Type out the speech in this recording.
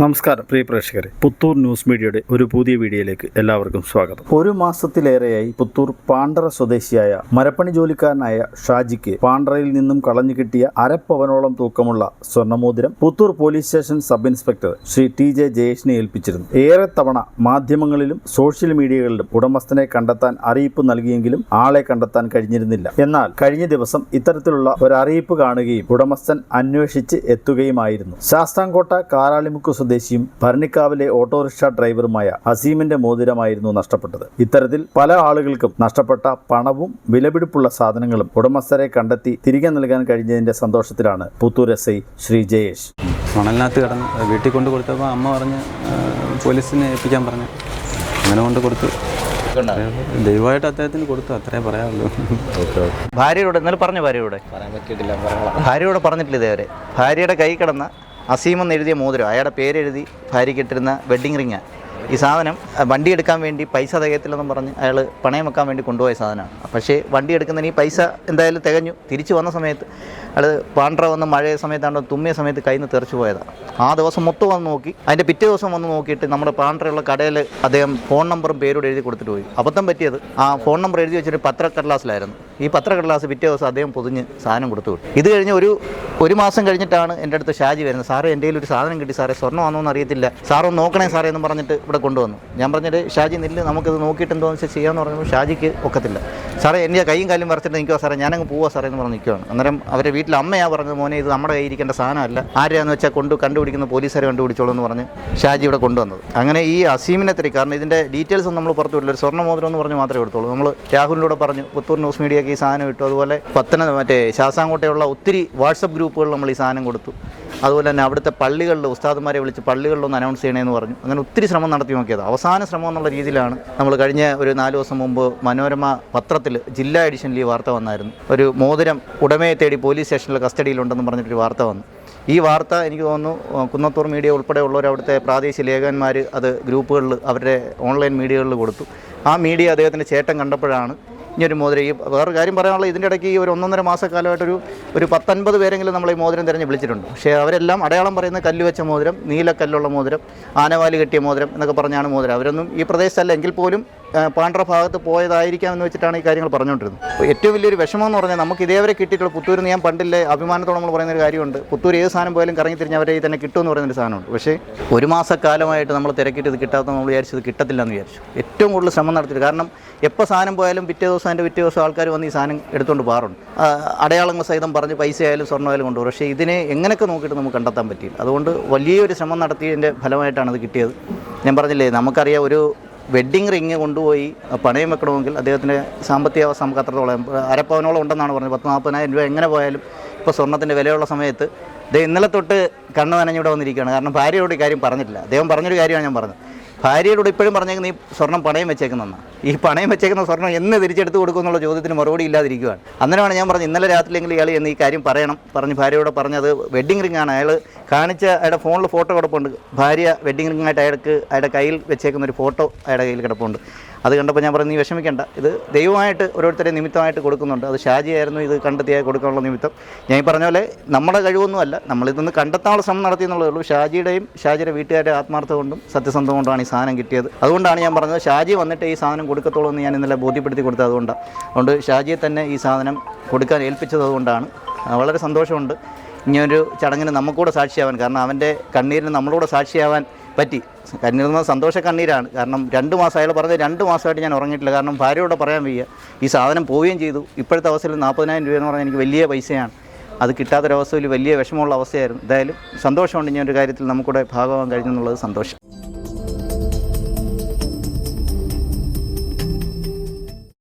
നമസ്കാരം പ്രിയ പ്രേക്ഷകരെ. പുത്തൂർ ന്യൂസ് മീഡിയയുടെ ഒരു പുതിയ വീഡിയോയിലേക്ക് എല്ലാവർക്കും സ്വാഗതം. ഒരു മാസത്തിലേറെയായി പുത്തൂർ പാണ്ഡറ സ്വദേശിയായ മരപ്പണി ജോലിക്കാരനായ ഷാജിക്ക് പാണ്ഡറയിൽ നിന്നും കളഞ്ഞു കിട്ടിയ അരപ്പവനോളം തൂക്കമുള്ള സ്വർണമോതിരം Puthur police station sub inspector Shri T J ജയേഷിനെ ഏൽപ്പിച്ചിരുന്നു. ഏറെ തവണ മാധ്യമങ്ങളിലും സോഷ്യൽ മീഡിയകളിലും ഉടമസ്ഥനെ കണ്ടെത്താൻ അറിയിപ്പ് നൽകിയെങ്കിലും ആളെ കണ്ടെത്താൻ കഴിഞ്ഞിരുന്നില്ല. എന്നാൽ കഴിഞ്ഞ ദിവസം ഇത്തരത്തിലുള്ള ഒരു അറിയിപ്പ് കാണുകയും ഉടമസ്ഥൻ അന്വേഷിച്ച് എത്തുകയുമായിരുന്നു. ശാസ്താംകോട്ട കാരാളിമുക്ക് സ്വദേശിയും ഭരണിക്കാവിലെ ഓട്ടോറിക്ഷ ഡ്രൈവറുമായ അസീമിന്റെ മോതിരമായിരുന്നു നഷ്ടപ്പെട്ടത്. ഇത്തരത്തിൽ പല ആളുകൾക്കും നഷ്ടപ്പെട്ട പണവും വിലപിടിപ്പുള്ള സാധനങ്ങളും ഉടമസ്ഥരെ കണ്ടെത്തി തിരികെ നൽകാൻ കഴിഞ്ഞതിന്റെ സന്തോഷത്തിലാണ് പുത്തൂർ എസ് ഐ ശ്രീ ജയേഷ്. മണലിനകത്ത് കിടന്ന് വീട്ടിൽ കൊണ്ട് കൊടുത്തപ്പോൾ അമ്മ പറഞ്ഞ് പോലീസിനെ ഏൽപ്പിക്കാൻ പറഞ്ഞു. അങ്ങനെ കൊണ്ട് കൊടുത്തു. ദയവായിട്ട് അദ്ദേഹത്തിന് കൊടുത്തു അത്രേ പറയാമല്ലോ ഭാര്യയോട് ഇന്നലെ പറഞ്ഞു ഭാര്യയോട്? ഭാര്യയോട് പറഞ്ഞിട്ടില്ല ഇതേവരെ. ഭാര്യയുടെ കൈ കിടന്ന അസീമെന്ന് എഴുതിയ മോതിരം. അയാളുടെ പേരെഴുതി ഭാര്യയ്ക്ക് ഇട്ടിരുന്ന വെഡ്ഡിങ് റിങ് ഈ സാധനം വണ്ടി എടുക്കാൻ വേണ്ടി പൈസ തികയത്തില്ലെന്നും പറഞ്ഞ് അയാൾ പണയം വെക്കാൻ വേണ്ടി കൊണ്ടുപോയ സാധനമാണ്. പക്ഷേ വണ്ടി എടുക്കുന്നതിന് ഈ പൈസ എന്തായാലും തികഞ്ഞു. തിരിച്ചു വന്ന സമയത്ത് അയാൾ പാണ്ഡ്ര വന്ന് മഴ സമയത്താണ്ട് തുമ്മിയ സമയത്ത് കയ്യിൽ നിന്ന് തെറിച്ചു പോയതാണ് ആ ദിവസം മൊത്തം വന്ന് നോക്കി. അതിന്റെ പിറ്റേ ദിവസം വന്ന് നോക്കിയിട്ട് നമ്മുടെ പാണ്ഡ്രയുള്ള കടയിൽ അദ്ദേഹം ഫോൺ നമ്പറും പേരോട് എഴുതി കൊടുത്തിട്ട് പോയി. അബദ്ധം പറ്റിയത് ആ ഫോൺ നമ്പർ എഴുതി വെച്ചിട്ട് പത്രക്കടലാസിലായിരുന്നു. ഈ പത്രക്കടലാസ് പിറ്റേ ദിവസം അദ്ദേഹം പൊതിഞ്ഞ് സാധനം കൊടുത്തു വിട്ടു. ഇത് കഴിഞ്ഞ് ഒരു ഒരു മാസം കഴിഞ്ഞിട്ടാണ് എന്റെ അടുത്ത് ഷാജി വരുന്നത്. സാറേ എന്റെ ഒരു സാധനം കിട്ടി സാറേ. സ്വർണമാണോ എന്ന് അറിയത്തില്ല. സാറൊന്ന് നോക്കണേ സാറേ എന്ന് പറഞ്ഞിട്ട് ഇവിടെ കൊണ്ടുവന്നു. ഞാൻ പറഞ്ഞിട്ട് ഷാജി നില്ല് നമുക്കിത് നോക്കിയിട്ട് എന്തോന്ന് വെച്ചാൽ ചെയ്യാമെന്ന് പറഞ്ഞപ്പോൾ ഷാജിക്ക് ഒക്കത്തില്ല. സാറേ എന്റെ കൈയും കാലും വരച്ചിട്ട് നിൽക്കുക സാറേ ഞാനങ്ങ് പോവാ സാറേ എന്ന് പറഞ്ഞ് നിൽക്കുകയാണ് അന്നേരം അവരെ വീട്ടിൽ അമ്മയാ പറഞ്ഞത് മോനെ ഇത് നമ്മുടെ കയ്യിൽ ഇരിക്കേണ്ട സാധനമല്ല. ആരെയാന്ന് വെച്ചാൽ കൊണ്ട് കണ്ടുപിടിക്കുന്ന പോലീസുകാരെ കണ്ടുപിടിച്ചോളൂ എന്ന് പറഞ്ഞ് ഷാജി ഇവിടെ കൊണ്ടുവന്നത്. അങ്ങനെ ഈ അസീമിനെ തിരി കാരണം ഇതിന്റെ ഡീറ്റെയിൽസ് നമ്മൾ പുറത്തു വിടില്ല. ഒരു സ്വർണ മോതിരം എന്ന് പറഞ്ഞ് മാത്രമേ എടുത്തോളൂ നമ്മൾ രാഹുലിലൂടെ പറഞ്ഞു പുത്തൂർ ന്യൂസ് മീഡിയക്ക് ഈ സാധനം ഇട്ടു. അതുപോലെ പത്തനം മറ്റേ ശാസാങ്കോട്ടയുള്ള ഒത്തിരി വാട്സപ്പ് ഗ്രൂപ്പുകളിൽ നമ്മൾ ഈ സാധനം കൊടുത്തു. അതുപോലെ തന്നെ അവിടുത്തെ പള്ളികളിൽ ഉസ്താദുമാരെ വിളിച്ച് പള്ളികളിലൊന്ന് അനൗൺസ് ചെയ്യണമെന്ന് പറഞ്ഞു. അങ്ങനെ ഒത്തിരി ശ്രമം നടത്തി നോക്കിയത്. അവസാന ശ്രമം എന്നുള്ള രീതിയിലാണ് നമ്മൾ കഴിഞ്ഞ ഒരു നാല് ദിവസം മുമ്പ് മനോരമ പത്രത്തിൽ ജില്ലാ എഡിഷനിൽ ഈ വാർത്ത വന്നായിരുന്നു. ഒരു മോതിരം ഉടമയെ തേടി പോലീസ് സ്റ്റേഷനിൽ കസ്റ്റഡിയിലുണ്ടെന്ന് പറഞ്ഞിട്ടൊരു വാർത്ത വന്നു. ഈ വാർത്ത എനിക്ക് തോന്നുന്നു കുന്നത്തൂർ മീഡിയ ഉൾപ്പെടെയുള്ളവർ അവിടുത്തെ പ്രാദേശിക ലേഖകന്മാർ അത് ഗ്രൂപ്പുകളിൽ അവരുടെ ഓൺലൈൻ മീഡിയകളിൽ കൊടുത്തു. ആ മീഡിയ അദ്ദേഹത്തിന്റെ ചേട്ടൻ കണ്ടുമ്പോഴാണ് ഇനിയൊരു മോതിരം. ഈ വേറൊരു കാര്യം പറയാനുള്ള ഇതിന്റെ ഇടയ്ക്ക് ഈ ഒരു ഒന്നൊന്നര മാസക്കാലമായിട്ടൊരു ഒരു പത്തൊൻപത് പേരെങ്കിലും നമ്മൾ ഈ മോതിരം തിരഞ്ഞ് വിളിച്ചിട്ടുണ്ട്. പക്ഷേ അവരെല്ലാം അടയാളം പറയുന്ന കല്ല് വെച്ച മോതിരം നീലക്കല്ലുള്ള മോതിരം ആനവാലി കെട്ടിയ മോതിരം എന്നൊക്കെ പറഞ്ഞാണ് മോതിരം. അവരൊന്നും ഈ പ്രദേശത്തല്ല. എങ്കിൽ പോലും പാണ്ഡ്ര ഭാഗത്ത് പോയതായിരിക്കാം എന്ന് വെച്ചിട്ടാണ് ഈ കാര്യങ്ങൾ പറഞ്ഞുകൊണ്ടിരുന്നത്. ഏറ്റവും വലിയൊരു വിഷമം എന്ന് പറഞ്ഞാൽ നമുക്ക് ഇതേവരെ കിട്ടിയിട്ടുള്ള പുത്തൂരിൽ ഞാൻ പണ്ടില്ലേ അഭിമാനത്തോടെ നമ്മൾ പറയുന്ന ഒരു കാര്യമുണ്ട്. പുത്തൂർ ഏത് സാധനം പോയാലും കറങ്ങി തിരിഞ്ഞ് അവരെ തന്നെ കിട്ടുമെന്ന് പറയുന്നൊരു സാധനമുണ്ട്. പക്ഷേ ഒരു മാസക്കാലമായിട്ട് നമ്മൾ തിരക്കിട്ട് ഇത് കിട്ടാത്ത നമ്മൾ വിചാരിച്ചത് കിട്ടത്തില്ല എന്ന് വിചാരിച്ചു. ഏറ്റവും കൂടുതൽ ശ്രമം നടത്തിയിട്ട് കാരണം എപ്പോൾ സാധനം പോയാലും പിറ്റേ ദിവസം അതിന്റെ പിറ്റേ ദിവസം ആൾക്കാർ വന്ന് ഈ സാധനം എടുത്തുകൊണ്ട് പോകാറുണ്ട് അടയാളങ്ങൾ സഹിതം പറഞ്ഞ് പൈസ ആയാലും സ്വർണമായാലും കൊണ്ടുപോകും പക്ഷേ ഇതിനെ എങ്ങനെയൊക്കെ നോക്കിയിട്ട് നമുക്ക് കണ്ടെത്താൻ പറ്റിയില്ല. അതുകൊണ്ട് വലിയൊരു ശ്രമം നടത്തിയതിന്റെ ഫലമായിട്ടാണ് അത് കിട്ടിയത്. ഞാൻ പറഞ്ഞില്ലേ നമുക്കറിയാം ഒരു വെഡ്ഡിങ് റിങ് കൊണ്ടുപോയി പണയം വെക്കണമെങ്കിൽ അദ്ദേഹത്തിന്റെ സാമ്പത്തിക അവസ്ഥ നമുക്ക് അത്രത്തോളം അരപ്പവനോളം ഉണ്ടെന്നാണ് പറഞ്ഞത്. പത്ത് നാൽപ്പതിനായിരം രൂപ എങ്ങനെ പോയാലും ഇപ്പോൾ സ്വർണത്തിന്റെ വിലയുള്ള സമയത്ത് അദ്ദേഹം ഇന്നലെ തൊട്ട് കണ്ണ് നനഞ്ഞിവിടെ വന്നിരിക്കുകയാണ്. കാരണം ഭാര്യയോട് ഈ കാര്യം പറഞ്ഞിട്ടില്ല. അദ്ദേഹം പറഞ്ഞൊരു കാര്യമാണ് ഞാൻ പറഞ്ഞത്. ഭാര്യയോട് ഇപ്പോഴും പറഞ്ഞേക്കുന്നത് നീ സ്വർണം പണയം വെച്ചേക്കുന്നതാണ് ഈ പണയം വെച്ചേക്കുന്ന സ്വർണം എന്ന് തിരിച്ചെടുത്ത് കൊടുക്കും എന്നുള്ള ചോദ്യത്തിന് മറുപടി ഇല്ലാതിരിക്കുകയാണ് അന്നേരമാണ് ഞാൻ പറഞ്ഞത് ഇന്നലെ രാത്രിയെങ്കിലും ഇയാൾ എന്ന് ഈ കാര്യം പറയണം പറഞ്ഞ് ഭാര്യയോട് പറഞ്ഞത് വെഡ്ഡിംഗ് റിംഗ് ആണ്. അയാൾ കാണിച്ച അയാളുടെ ഫോണിൽ ഫോട്ടോ കിടപ്പുണ്ട്. ഭാര്യ വെഡ്ഡിംഗ് റിംഗ് ആയിട്ട് അയാൾക്ക് അയാളുടെ കയ്യിൽ വെച്ചേക്കുന്ന ഒരു ഫോട്ടോ അയാളുടെ കയ്യിൽ കിടപ്പുണ്ട്. അത് കണ്ടപ്പോൾ ഞാൻ പറഞ്ഞു നീ വിഷമിക്കേണ്ട. ഇത് ദൈവമായിട്ട് ഓരോരുത്തരെ നിമിത്തമായിട്ട് കൊടുക്കുന്നുണ്ട്. അത് ഷാജിയായിരുന്നു ഇത് കണ്ടെത്തിയായി കൊടുക്കാനുള്ള നിമിത്തം. ഞാൻ പറഞ്ഞ പോലെ നമ്മുടെ കഴിവൊന്നുമല്ല നമ്മളിതൊന്ന് കണ്ടെത്താനുള്ള ശ്രമം നടത്തി എന്നുള്ളതേ ഉള്ളൂ. ഷാജിയുടെയും ഷാജിയുടെ വീട്ടുകാരുടെ ആത്മാർത്ഥത കൊണ്ടും സത്യസന്ധം കൊണ്ടാണ് ഈ സാധനം കിട്ടിയത്. അതുകൊണ്ടാണ് ഞാൻ പറഞ്ഞത് ഷാജി വന്നിട്ട് ഈ സാധനം കൊടുക്കത്തുള്ളൂ എന്ന് ഞാൻ ഇന്നലെ ബോധ്യപ്പെടുത്തി കൊടുത്തത് അതുകൊണ്ടാണ് അതുകൊണ്ട് ഷാജിയെ തന്നെ ഈ സാധനം കൊടുക്കാൻ ഏൽപ്പിച്ചത് അതുകൊണ്ടാണ്. വളരെ സന്തോഷമുണ്ട്. ഇങ്ങനൊരു ചടങ്ങിന് നമുക്കൂടെ സാക്ഷിയാവാൻ കാരണം അവന്റെ കണ്ണീരിന് നമ്മളൂടെ സാക്ഷിയാവാൻ പറ്റി. കണ്ണീർന്ന സന്തോഷ കണ്ണീരാണ്. കാരണം രണ്ട് മാസം അയാൾ പറഞ്ഞത് രണ്ട് മാസമായിട്ട് ഞാൻ ഉറങ്ങിയിട്ടില്ല. കാരണം ഭാര്യയോട് പറയാൻ വയ്യ ഈ സാധനം പോവുകയും ചെയ്തു. ഇപ്പോഴത്തെ അവസ്ഥയിൽ നാൽപ്പതിനായിരം രൂപ എന്ന് പറഞ്ഞാൽ എനിക്ക് വലിയ പൈസയാണ്. അത് കിട്ടാത്തൊരവസ്ഥയിൽ വലിയ വിഷമമുള്ള അവസ്ഥയായിരുന്നു. എന്തായാലും സന്തോഷമുണ്ട് ഇങ്ങനെ ഒരു കാര്യത്തിൽ നമുക്കൂടെ ഭാഗമാകാൻ കഴിഞ്ഞെന്നുള്ളത് സന്തോഷം.